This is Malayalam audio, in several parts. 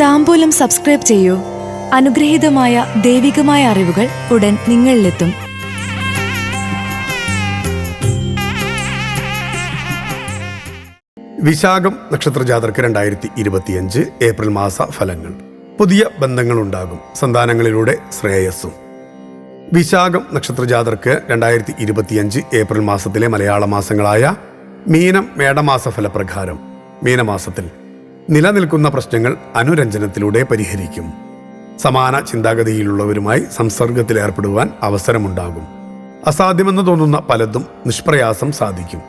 താമ്പൂലം സബ്സ്ക്രൈബ് ചെയ്യൂ. അനുഗ്രഹീതമായ ദൈവികമായ അറിവുകൾ ഉടൻ നിങ്ങളിലെത്തും. വിശാഖം നക്ഷത്ര ജാതർക്ക് രണ്ടായിരത്തി ഇരുപത്തിയഞ്ച് ഏപ്രിൽ മാസ ഫലങ്ങൾ. പുതിയ ബന്ധങ്ങൾ ഉണ്ടാകും സന്താനങ്ങളിലൂടെ ശ്രേയസ്സും. വിശാഖം നക്ഷത്ര ജാതർക്ക് രണ്ടായിരത്തി ഇരുപത്തിയഞ്ച് ഏപ്രിൽ മാസത്തിലെ മലയാള മാസങ്ങളായ മീനം മേടമാസ ഫലപ്രകാരം മീനമാസത്തിൽ നിലനിൽക്കുന്ന പ്രശ്നങ്ങൾ അനുരഞ്ജനത്തിലൂടെ പരിഹരിക്കും. സമാന ചിന്താഗതിയിലുള്ളവരുമായി സംസർഗത്തിലേർപ്പെടുവാൻ അവസരമുണ്ടാകും. അസാധ്യമെന്ന് തോന്നുന്ന പലതും നിഷ്പ്രയാസം സാധിക്കും.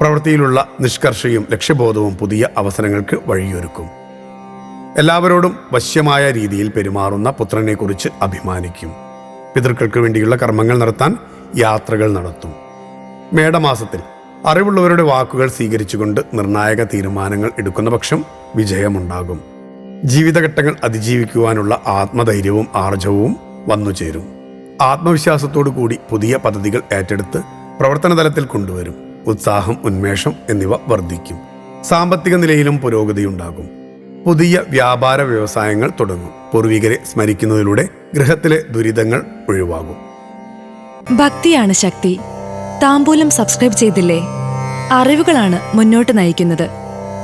പ്രവൃത്തിയിലുള്ള നിഷ്കർഷയും ലക്ഷ്യബോധവും പുതിയ അവസരങ്ങൾക്ക് വഴിയൊരുക്കും. എല്ലാവരോടും വശ്യമായ രീതിയിൽ പെരുമാറുന്ന പുത്രനെക്കുറിച്ച് അഭിമാനിക്കും. പിതൃക്കൾക്ക് വേണ്ടിയുള്ള കർമ്മങ്ങൾ നടത്താൻ യാത്രകൾ നടത്തും. മേടമാസത്തിൽ അറിവുള്ളവരുടെ വാക്കുകൾ സ്വീകരിച്ചുകൊണ്ട് നിർണായക തീരുമാനങ്ങൾ എടുക്കുന്ന പക്ഷം വിജയമുണ്ടാകും. ജീവിതഘട്ടങ്ങൾ അതിജീവിക്കുവാനുള്ള ആത്മധൈര്യവും ആർജവും വന്നു ചേരും. ആത്മവിശ്വാസത്തോടു കൂടി പുതിയ പദ്ധതികൾ ഏറ്റെടുത്ത് പ്രവർത്തന തലത്തിൽ കൊണ്ടുവരും. ഉത്സാഹം ഉന്മേഷം എന്നിവ വർദ്ധിക്കും. സാമ്പത്തിക നിലയിലും പുരോഗതിയുണ്ടാകും. പുതിയ വ്യാപാര വ്യവസായങ്ങൾ തുടങ്ങും. പൂർവികരെ സ്മരിക്കുന്നതിലൂടെ ഗൃഹത്തിലെ ദുരിതങ്ങൾ ഒഴിവാകും. ഭക്തിയാണ് ശക്തി. താമ്പൂലം സബ്സ്ക്രൈബ് ചെയ്തില്ലേ? അറിവുകളാണ് മുന്നോട്ട് നയിക്കുന്നത്.